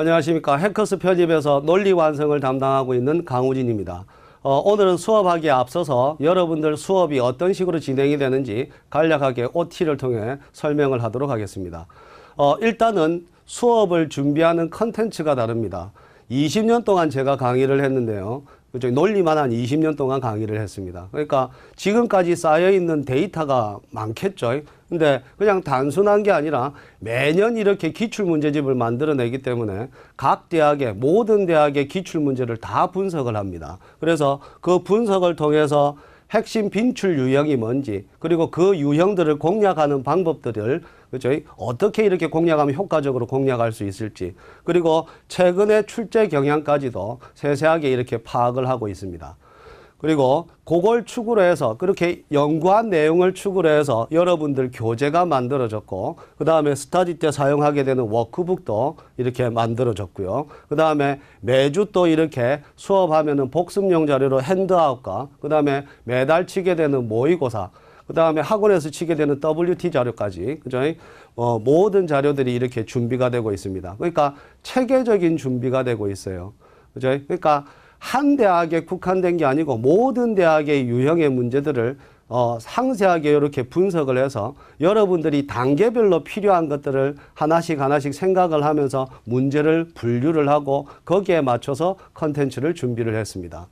안녕하십니까. 해커스 편입에서 논리 완성을 담당하고 있는 강우진입니다. 어, 오늘은 수업하기에 앞서서 여러분들 수업이 어떤 식으로 진행이 되는지 간략하게 OT를 통해 설명을 하도록 하겠습니다. 어, 일단은 수업을 준비하는 컨텐츠가 다릅니다. 20년 동안 제가 강의를 했는데요. 그죠? 논리만 한 20년 동안 강의를 했습니다. 그러니까 지금까지 쌓여 있는 데이터가 많겠죠. 근데 그냥 단순한 게 아니라 매년 이렇게 기출 문제집을 만들어내기 때문에 각 대학의 모든 대학의 기출 문제를 다 분석을 합니다. 그래서 그 분석을 통해서 핵심 빈출 유형이 뭔지 그리고 그 유형들을 공략하는 방법들을 그죠? 어떻게 이렇게 공략하면 효과적으로 공략할 수 있을지 그리고 최근의 출제 경향까지도 세세하게 이렇게 파악을 하고 있습니다. 그리고 그걸 축으로 해서 그렇게 연구한 내용을 축으로 해서 여러분들 교재가 만들어졌고 그 다음에 스터디 때 사용하게 되는 워크북도 이렇게 만들어졌고요. 그 다음에 매주 또 이렇게 수업하면 은 복습용 자료로 핸드아웃과 그 다음에 매달 치게 되는 모의고사 그 다음에 학원에서 치게 되는 WT 자료까지, 그죠? 어, 모든 자료들이 이렇게 준비가 되고 있습니다. 그러니까 체계적인 준비가 되고 있어요. 그죠? 그러니까 한 대학에 국한된 게 아니고 모든 대학의 유형의 문제들을 어, 상세하게 이렇게 분석을 해서 여러분들이 단계별로 필요한 것들을 하나씩 하나씩 생각을 하면서 문제를 분류를 하고 거기에 맞춰서 컨텐츠를 준비를 했습니다.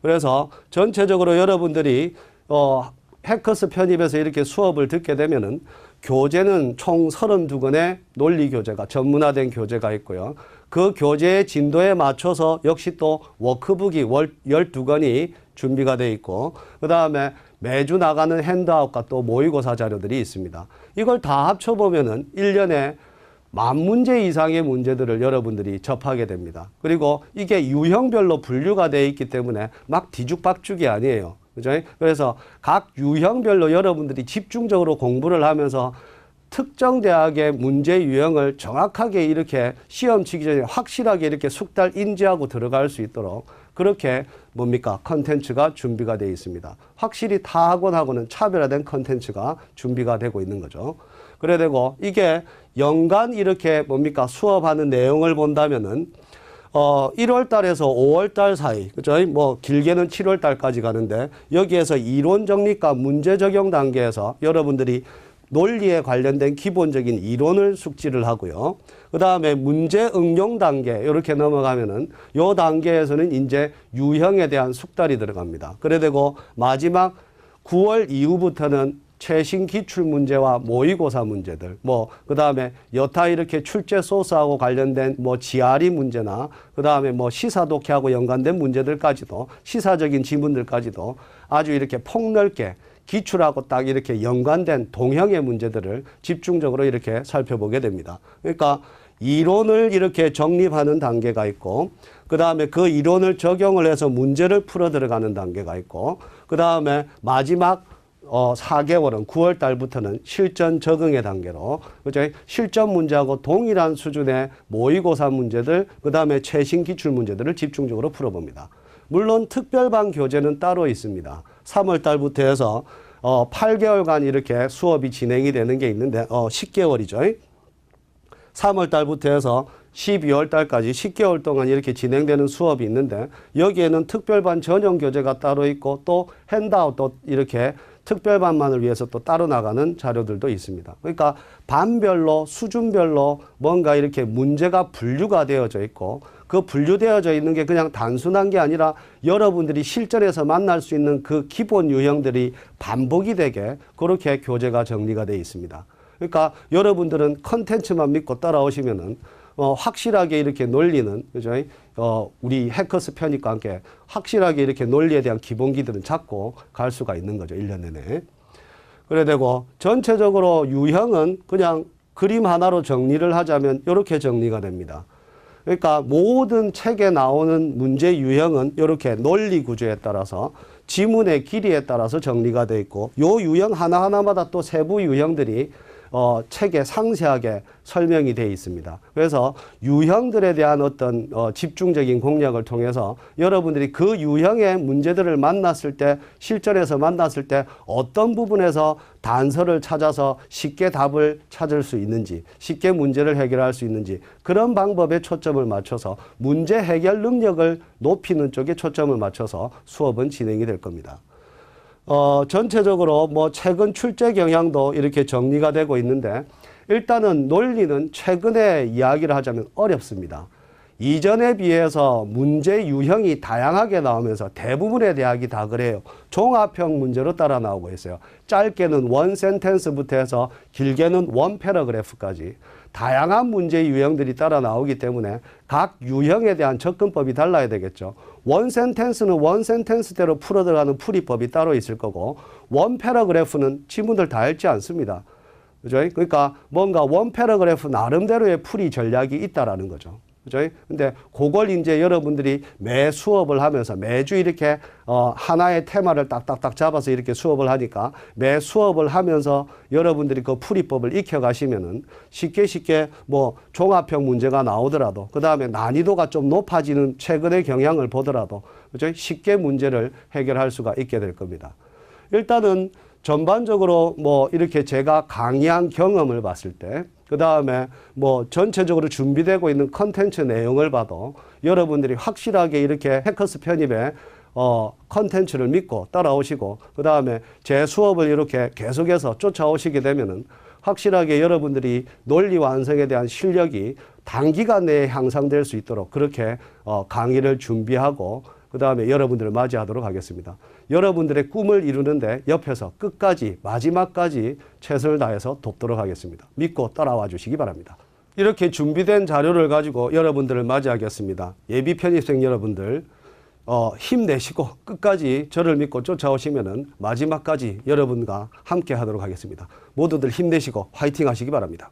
그래서 전체적으로 여러분들이 어, 해커스 편입에서 이렇게 수업을 듣게 되면은 교재는 총 32권의 논리 교재가 전문화된 교재가 있고요. 그 교재의 진도에 맞춰서 역시 또 워크북이 월 12권이 준비가 돼 있고 그 다음에 매주 나가는 핸드아웃과 또 모의고사 자료들이 있습니다. 이걸 다 합쳐 보면은 1년에 만 문제 이상의 문제들을 여러분들이 접하게 됩니다. 그리고 이게 유형별로 분류가 되어 있기 때문에 막 뒤죽박죽이 아니에요. 그죠? 그래서 각 유형별로 여러분들이 집중적으로 공부를 하면서 특정 대학의 문제 유형을 정확하게 이렇게 시험 치기 전에 확실하게 이렇게 숙달 인지하고 들어갈 수 있도록 그렇게 뭡니까 컨텐츠가 준비가 되어 있습니다. 확실히 타 학원하고는 차별화된 컨텐츠가 준비가 되고 있는 거죠. 그래 되고 이게 연간 이렇게 뭡니까 수업하는 내용을 본다면은 어 1월 달에서 5월 달 사이 그죠? 뭐 길게는 7월 달까지 가는데 여기에서 이론 정리과 문제 적용 단계에서 여러분들이 논리에 관련된 기본적인 이론을 숙지를 하고요. 그 다음에 문제 응용 단계 이렇게 넘어가면은 요 단계에서는 이제 유형에 대한 숙달이 들어갑니다. 그래 되고 마지막 9월 이후부터는 최신 기출 문제와 모의고사 문제들, 뭐, 그 다음에 여타 이렇게 출제 소스하고 관련된 뭐 GRE 문제나, 그 다음에 뭐 시사 독해하고 연관된 문제들까지도, 시사적인 지문들까지도 아주 이렇게 폭넓게 기출하고 딱 이렇게 연관된 동형의 문제들을 집중적으로 이렇게 살펴보게 됩니다. 그러니까 이론을 이렇게 정립하는 단계가 있고, 그 다음에 그 이론을 적용을 해서 문제를 풀어 들어가는 단계가 있고, 그 다음에 마지막 어, 4개월은 9월 달부터는 실전 적응의 단계로, 그죠? 실전 문제하고 동일한 수준의 모의고사 문제들, 그 다음에 최신 기출 문제들을 집중적으로 풀어봅니다. 물론 특별반 교재는 따로 있습니다. 3월 달부터 해서 어, 8개월간 이렇게 수업이 진행이 되는 게 있는데, 어, 10개월이죠. 3월 달부터 해서 12월 달까지 10개월 동안 이렇게 진행되는 수업이 있는데 여기에는 특별반 전용 교재가 따로 있고 또 핸드아웃도 이렇게 특별반만을 위해서 또 따로 나가는 자료들도 있습니다. 그러니까 반별로 수준별로 뭔가 이렇게 문제가 분류가 되어져 있고 그 분류되어져 있는 게 그냥 단순한 게 아니라 여러분들이 실전에서 만날 수 있는 그 기본 유형들이 반복이 되게 그렇게 교재가 정리가 되어 있습니다. 그러니까 여러분들은 컨텐츠만 믿고 따라오시면은 어, 확실하게 이렇게 논리는 그죠? 어, 우리 해커스 편입과 함께 확실하게 이렇게 논리에 대한 기본기들은 잡고 갈 수가 있는 거죠. 1년 내내. 그래 되고 전체적으로 유형은 그냥 그림 하나로 정리를 하자면 이렇게 정리가 됩니다. 그러니까 모든 책에 나오는 문제 유형은 이렇게 논리 구조에 따라서 지문의 길이에 따라서 정리가 되어 있고 요 유형 하나하나마다 또 세부 유형들이 어, 책에 상세하게 설명이 되어 있습니다. 그래서 유형들에 대한 어떤 어, 집중적인 공략을 통해서 여러분들이 그 유형의 문제들을 만났을 때 실전에서 만났을 때 어떤 부분에서 단서를 찾아서 쉽게 답을 찾을 수 있는지 쉽게 문제를 해결할 수 있는지 그런 방법에 초점을 맞춰서 문제 해결 능력을 높이는 쪽에 초점을 맞춰서 수업은 진행이 될 겁니다. 어, 전체적으로 뭐 최근 출제 경향도 이렇게 정리가 되고 있는데 일단은 논리는 최근에 이야기를 하자면 어렵습니다. 이전에 비해서 문제 유형이 다양하게 나오면서 대부분의 대학이 다 그래요. 종합형 문제로 따라 나오고 있어요. 짧게는 원 센텐스부터 해서 길게는 원 패러그래프까지 다양한 문제 유형들이 따라 나오기 때문에 각 유형에 대한 접근법이 달라야 되겠죠. 원 센텐스는 원 센텐스대로 풀어 들어가는 풀이법이 따로 있을 거고 원 패러그래프는 지문들 다 읽지 않습니다. 그죠? 그러니까 뭔가 원 패러그래프 나름대로의 풀이 전략이 있다라는 거죠. 그죠? 근데 그걸 이제 여러분들이 매 수업을 하면서 매주 이렇게 어 하나의 테마를 딱딱딱 잡아서 이렇게 수업을 하니까 매 수업을 하면서 여러분들이 그 풀이법을 익혀 가시면은 쉽게 쉽게 뭐 종합형 문제가 나오더라도 그 다음에 난이도가 좀 높아지는 최근의 경향을 보더라도 그죠? 쉽게 문제를 해결할 수가 있게 될 겁니다. 일단은 전반적으로 뭐 이렇게 제가 강의한 경험을 봤을 때, 그 다음에 뭐 전체적으로 준비되고 있는 컨텐츠 내용을 봐도 여러분들이 확실하게 이렇게 해커스 편입에 어, 컨텐츠를 믿고 따라오시고, 그 다음에 제 수업을 이렇게 계속해서 쫓아오시게 되면은 확실하게 여러분들이 논리 완성에 대한 실력이 단기간 내에 향상될 수 있도록 그렇게 어, 강의를 준비하고 그 다음에 여러분들을 맞이하도록 하겠습니다. 여러분들의 꿈을 이루는데 옆에서 끝까지 마지막까지 최선을 다해서 돕도록 하겠습니다. 믿고 따라와 주시기 바랍니다. 이렇게 준비된 자료를 가지고 여러분들을 맞이하겠습니다. 예비 편입생 여러분들 어, 힘내시고 끝까지 저를 믿고 쫓아오시면은 마지막까지 여러분과 함께 하도록 하겠습니다. 모두들 힘내시고 화이팅 하시기 바랍니다.